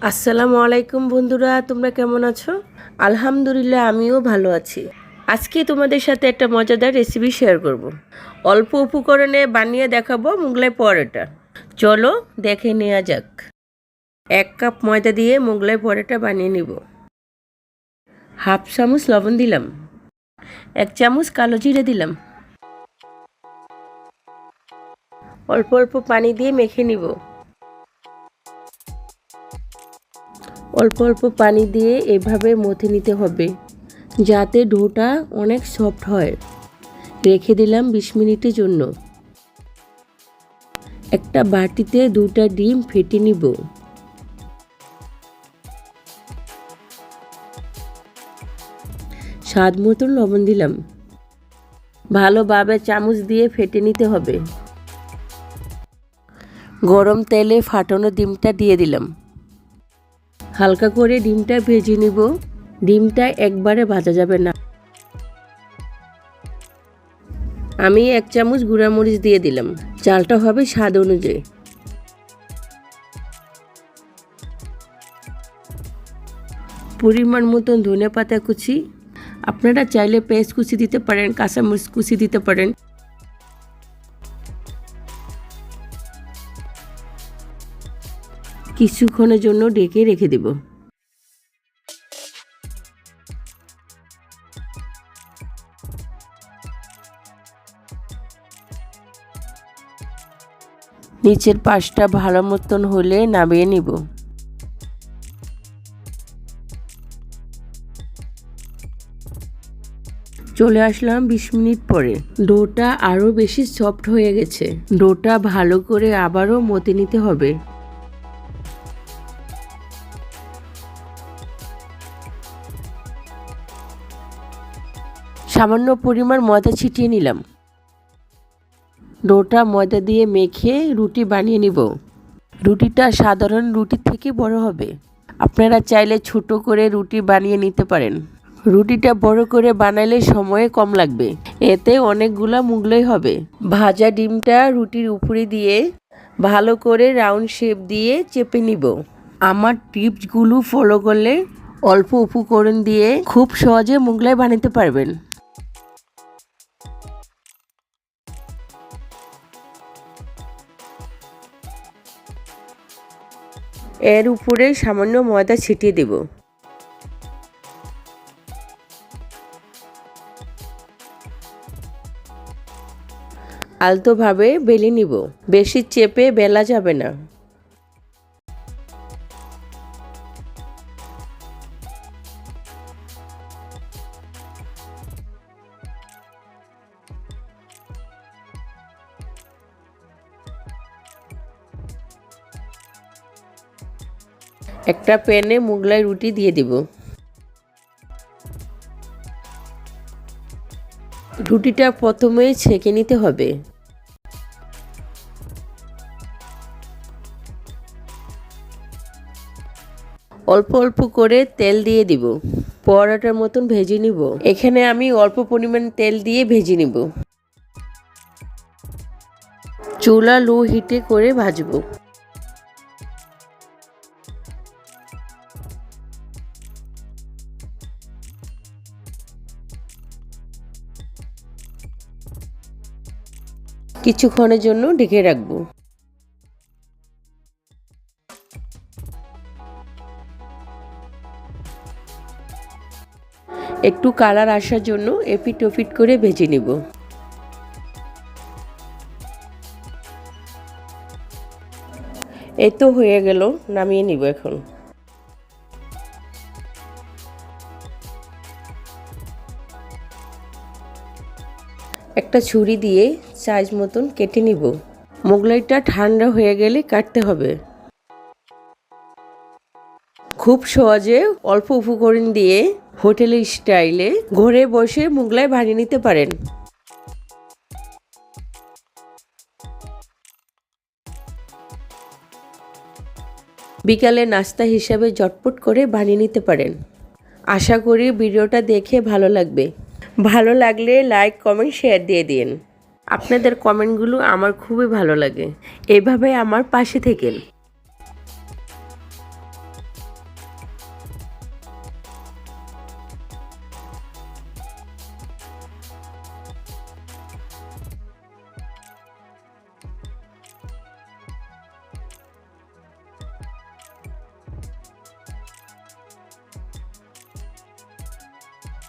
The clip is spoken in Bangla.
আসসালামু আলাইকুম বন্ধুরা, তোমরা কেমন আছো? আলহামদুলিল্লাহ, আমিও ভালো আছি। আজকে তোমাদের সাথে একটা মজাদার রেসিপি শেয়ার করব। অল্প উপকরণে বানিয়ে দেখাবো মোগলাই পরোটা। চলো দেখে নেওয়া যাক। এক কাপ ময়দা দিয়ে মোগলাই পরোটা বানিয়ে নিব। হাফ চামচ লবণ দিলাম। এক চামচ কালো জিরে দিলাম। অল্প অল্প পানি দিয়ে মেখে নিব। অল্প অল্প পানি দিয়ে এভাবে মথে নিতে হবে, যাতে ডোটা অনেক সফট হয়। রেখে দিলাম বিশ মিনিটের জন্য। একটা বাটিতে দুটা ডিম ফেটে নিব। স্বাদ মতন লবণ দিলাম। ভালোভাবে চামচ দিয়ে ফেটে নিতে হবে। গরম তেলে ফাটানো ডিমটা দিয়ে দিলাম। হালকা করে ডিমটা ভেজে নিব। ডিমটা একবারে ভাজা যাবে না। আমি এক চামচ গুঁড়ামরিচ দিয়ে দিলাম। চালটা হবে স্বাদ অনুযায়ী। পরিমাণ মতন ধনে পাতা কুচি। আপনারা চাইলে পেঁয়াজ কুচি দিতে পারেন, কাঁচামরিচ কুচি দিতে পারেন। কিছুক্ষণের জন্য ডেকে রেখে দেব। নিচের পাশটা ভালো মতন হলে নামিয়ে নিব। চলে আসলাম বিশ মিনিট পরে। ডোটা আরও বেশি সফট হয়ে গেছে। ডোটা ভালো করে আবারও মতে নিতে হবে। সামান্য পরিমাণ ময়দা ছিটিয়ে নিলাম। ডোটা ময়দা দিয়ে মেখে রুটি বানিয়ে নিব। রুটিটা সাধারণ রুটির থেকে বড় হবে। আপনারা চাইলে ছোট করে রুটি বানিয়ে নিতে পারেন। রুটিটা বড় করে বানাইলে সময় কম লাগবে। এতে অনেকগুলা মুগলাই হবে। ভাজা ডিমটা রুটির উপরে দিয়ে ভালো করে রাউন্ড শেপ দিয়ে চেপে নিব। আমার টিপসগুলো ফলো করলে অল্প উপকরণ দিয়ে খুব সহজে মুগলাই বানাতে পারবেন। এর উপরে সামান্য ময়দা ছিটিয়ে দেব। আলতোভাবে বেলে নিব। বেশি চেপে বেলা যাবে না। একটা প্যানে মুগলাই রুটি দিয়ে দিব। রুটিটা প্রথমেই ছেঁকে নিতে হবে। অল্প অল্প করে তেল দিয়ে দিব। পরোটার মতন ভেজে নিব। এখানে আমি অল্প পরিমাণ তেল দিয়ে ভেজে নিব। চুলা লো হিটে করে ভাজবো। কিছুক্ষণের জন্য ঢেকে রাখব। একটু কালার আসার জন্য এপিট ওপিট করে ভেজে নিব। এই তো হয়ে গেল, নামিয়ে নিব এখন। একটা ছুরি দিয়ে সাইজ মতন কেটে নিব। মোগলাইটা ঠান্ডা হয়ে গেলে কাটতে হবে। খুব সহজে অল্প উপকরণ দিয়ে হোটেলের স্টাইলে ঘরে বসে মোগলাই বানিয়ে নিতে পারেন। বিকালে নাস্তা হিসাবে জটপট করে বানিয়ে নিতে পারেন। আশা করি ভিডিওটা দেখে ভালো লাগবে। ভালো লাগলে লাইক কমেন্ট শেয়ার দিয়ে দিন। আপনাদের কমেন্টগুলো আমার খুবই ভালো লাগে। এভাবে আমার পাশে থেকেন।